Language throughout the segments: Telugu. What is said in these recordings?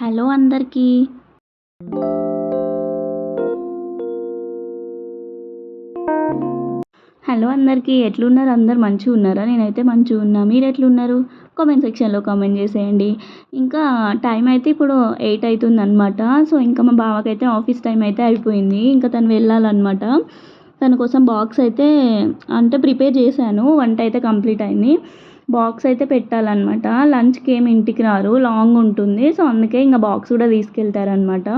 హలో అందరికీ. హలో అందరికీ ఎట్లున్నారు? అందరు మంచిగా ఉన్నారా? నేనైతే మంచిగా ఉన్నా. మీరు ఎట్లున్నారు? కామెంట్ సెక్షన్లో కామెంట్ చేసేయండి. ఇంకా టైం అయితే ఇప్పుడు ఎయిట్ అవుతుంది అనమాట సో ఇంకా మా బావకైతే ఆఫీస్ టైం అయితే అయిపోయింది. ఇంకా తను వెళ్ళాలన్నమాట. తన కోసం బాక్స్ అయితే అంటే ప్రిపేర్ చేశాను. వంట అయితే కంప్లీట్ అయింది. బాక్స్ అయితే పెట్టాలన్నమాట. లంచ్కి ఏమి ఇంటికి రారు. లాంగ్ ఉంటుంది. సో అందుకే ఇంకా బాక్స్ కూడా తీసుకెళ్తారనమాట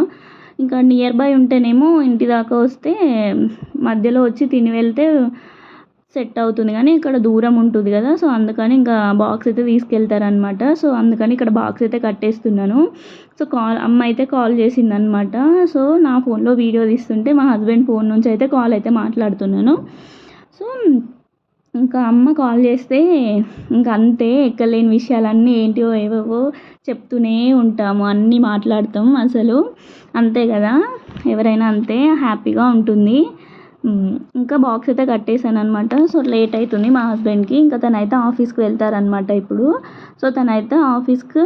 ఇంకా నియర్ బై ఉంటేనేమో ఇంటి దాకా వస్తే మధ్యలో వచ్చి తిని వెళ్తే సెట్ అవుతుంది. కానీ ఇక్కడ దూరం ఉంటుంది కదా. సో అందుకని ఇంకా బాక్స్ అయితే తీసుకెళ్తారనమాట సో అందుకని ఇక్కడ బాక్స్ అయితే కట్టేస్తున్నాను. సో కాల్ అమ్మ అయితే కాల్ చేసిందనమాట సో నా ఫోన్లో వీడియో తీస్తుంటే మా హస్బెండ్ ఫోన్ నుంచి అయితే కాల్ అయితే మాట్లాడుతున్నాను. సో ఇంకా అమ్మ కాల్ చేస్తే ఇంకా అంతే ఎక్కలేని విషయాలన్నీ ఏంటివో ఏవేవో చెప్తూనే ఉంటాము. అన్నీ మాట్లాడతాం అసలు. అంతే కదా? ఎవరైనా అంతే హ్యాపీగా ఉంటుంది. ఇంకా బాక్స్ అయితే కట్టేశాను అనమాట సో లేట్ అవుతుంది మా హస్బెండ్కి. ఇంకా తనైతే ఆఫీస్కి వెళ్తారనమాట ఇప్పుడు. సో తనైతే ఆఫీస్కి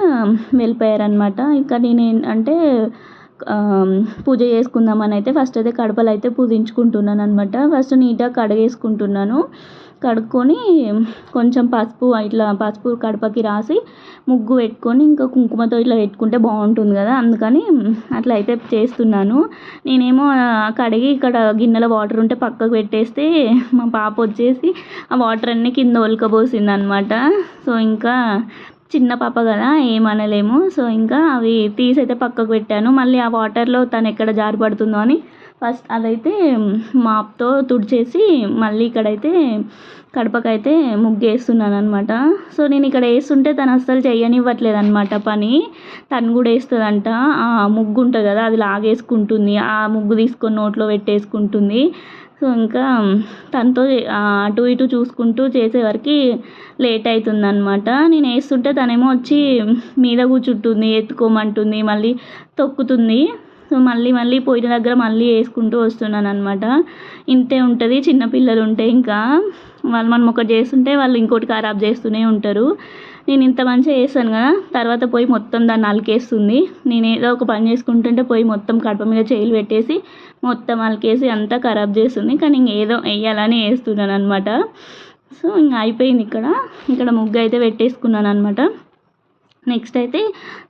వెళ్ళిపోయారనమాట ఇంకా నేను అంటే పూజ చేసుకుందామని అయితే ఫస్ట్ అయితే కడపలు అయితే పూజించుకుంటున్నాను అనమాట ఫస్ట్ నీట్గా కడిగేసుకుంటున్నాను. కడుక్కొని కొంచెం పసుపు ఇట్లా పసుపు కడపకి రాసి ముగ్గు పెట్టుకొని ఇంకా కుంకుమతో ఇట్లా పెట్టుకుంటే బాగుంటుంది కదా. అందుకని అట్లా అయితే చేస్తున్నాను. నేనేమో కడిగి ఇక్కడ గిన్నెలో వాటర్ ఉంటే పక్కకు పెట్టేస్తే మా పాప వచ్చేసి ఆ వాటర్ అన్నీ కింద ఒలకబోసింది అనమాట సో ఇంకా చిన్న పాప కదా ఏమనలేము. సో ఇంకా అవి తీసి అయితే పక్కకు పెట్టాను. మళ్ళీ ఆ వాటర్లో తను ఎక్కడ జారిపడుతుందో అని ఫస్ట్ అదైతే మాప్తో తుడిచేసి మళ్ళీ ఇక్కడైతే కడపకైతే ముగ్గు వేస్తున్నాను అనమాట సో నేను ఇక్కడ వేస్తుంటే తను అస్సలు చేయనివ్వట్లేదు అనమాట పని. తను కూడా వేస్తుందంట. ఆ ముగ్గు ఉంటుంది కదా అది లాగేసుకుంటుంది. ఆ ముగ్గు తీసుకొని నోట్లో పెట్టేసుకుంటుంది. సో ఇంకా తనతో అటు ఇటు చూసుకుంటూ చేసేవరకు లేట్ అవుతుంది అనమాట నేను వేస్తుంటే తనేమో వచ్చి మీద కూర్చుంటుంది ఎత్తుకోమంటుంది మళ్ళీ తొక్కుతుంది. సో మళ్ళీ మళ్ళీ పోయిన దగ్గర మళ్ళీ వేసుకుంటూ వస్తున్నాను అనమాట ఇంతే ఉంటుంది చిన్నపిల్లలు ఉంటే ఇంకా. వాళ్ళు మనం ఒకటి చేస్తుంటే వాళ్ళు ఇంకోటి ఖరాబ్ చేస్తూనే ఉంటారు. నేను ఇంత మంచిగా చేస్తాను కదా తర్వాత పోయి మొత్తం దాన్ని అలికేస్తుంది నేను ఏదో ఒక పని చేసుకుంటుంటే పోయి మొత్తం కడప మీద చేయిలు పెట్టేసి మొత్తం అలికేసి అంతా ఖరాబ్ చేస్తుంది. కానీ ఇంకేదో వేయాలని వేస్తున్నాను అనమాట సో ఇంకా అయిపోయింది ఇక్కడ. ఇక్కడ ముగ్గు అయితే పెట్టేసుకున్నాను అనమాట నెక్స్ట్ అయితే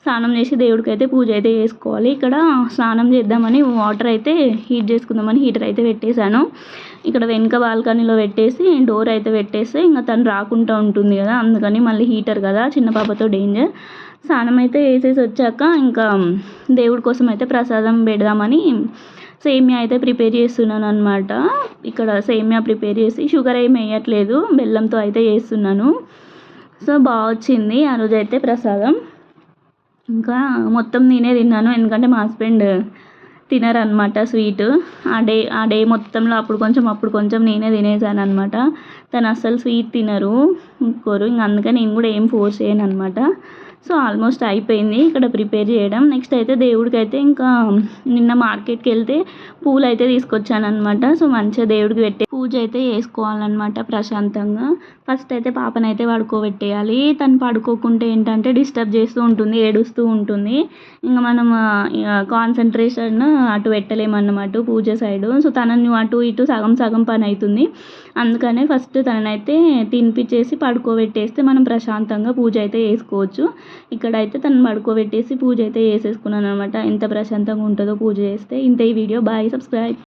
స్నానం చేసి దేవుడికి అయితే పూజ అయితే చేసుకోవాలి. ఇక్కడ స్నానం చేద్దామని వాటర్ అయితే హీట్ చేసుకుందామని హీటర్ అయితే పెట్టేశాను. ఇక్కడ వెనుక బాల్కనీలో పెట్టేసి డోర్ అయితే పెట్టేస్తే ఇంకా తను రాకుండా ఉంటుంది కదా అందుకని మళ్ళీ హీటర్ కదా చిన్న పాపతో డేంజర్. స్నానం అయితే వేసేసి వచ్చాక ఇంకా దేవుడి కోసం అయితే ప్రసాదం పెడదామని సేమియా అయితే ప్రిపేర్ చేస్తున్నాను అనమాట ఇక్కడ సేమియా ప్రిపేర్ చేసి షుగర్ ఏమి వేయట్లేదు బెల్లంతో అయితే చేస్తున్నాను. సో బాగా వచ్చింది ఆ రోజు అయితే ప్రసాదం. ఇంకా మొత్తం నేనే తిన్నాను. ఎందుకంటే మా హస్బెండ్ తినరనమాట స్వీట్. ఆ డే ఆ డే మొత్తంలో అప్పుడు కొంచెం అప్పుడు కొంచెం నేనే తినేసాను అనమాట తను అస్సలు స్వీట్ తినరు ఇంకోరు ఇంక అందుకని నేను కూడా ఏం ఫోర్స్ చేయను అనమాట సో ఆల్మోస్ట్ అయిపోయింది ఇక్కడ ప్రిపేర్ చేయడం. నెక్స్ట్ అయితే దేవుడికి అయితే ఇంకా నిన్న మార్కెట్కి వెళ్తే పూలు అయితే తీసుకొచ్చానమాట సో మంచిగా దేవుడికి పెట్టే పూజ అయితే వేసుకోవాలన్నమాట ప్రశాంతంగా. ఫస్ట్ అయితే పాపనైతే పడుకోబెట్టేయాలి. తను పడుకోకుంటే ఏంటంటే డిస్టర్బ్ చేస్తూ ఉంటుంది ఏడుస్తూ ఉంటుంది. ఇంకా మనం కాన్సన్ట్రేషన్ అటు పెట్టలేమన్నమాట పూజ సైడు. సో తనని అటు ఇటు సగం సగం పని అవుతుంది. అందుకనే ఫస్ట్ తననైతే తినిపించేసి పడుకోబెట్టేస్తే మనం ప్రశాంతంగా పూజ అయితే వేసుకోవచ్చు ఇక్కడైతే తను పడుకోబెట్టేసి పూజ అయితే చేసేసుకున్నాను అనమాట ఎంత ప్రశాంతంగా ఉంటుందో పూజ చేస్తే. ఇంత ఈ వీడియో. Bye subscribe.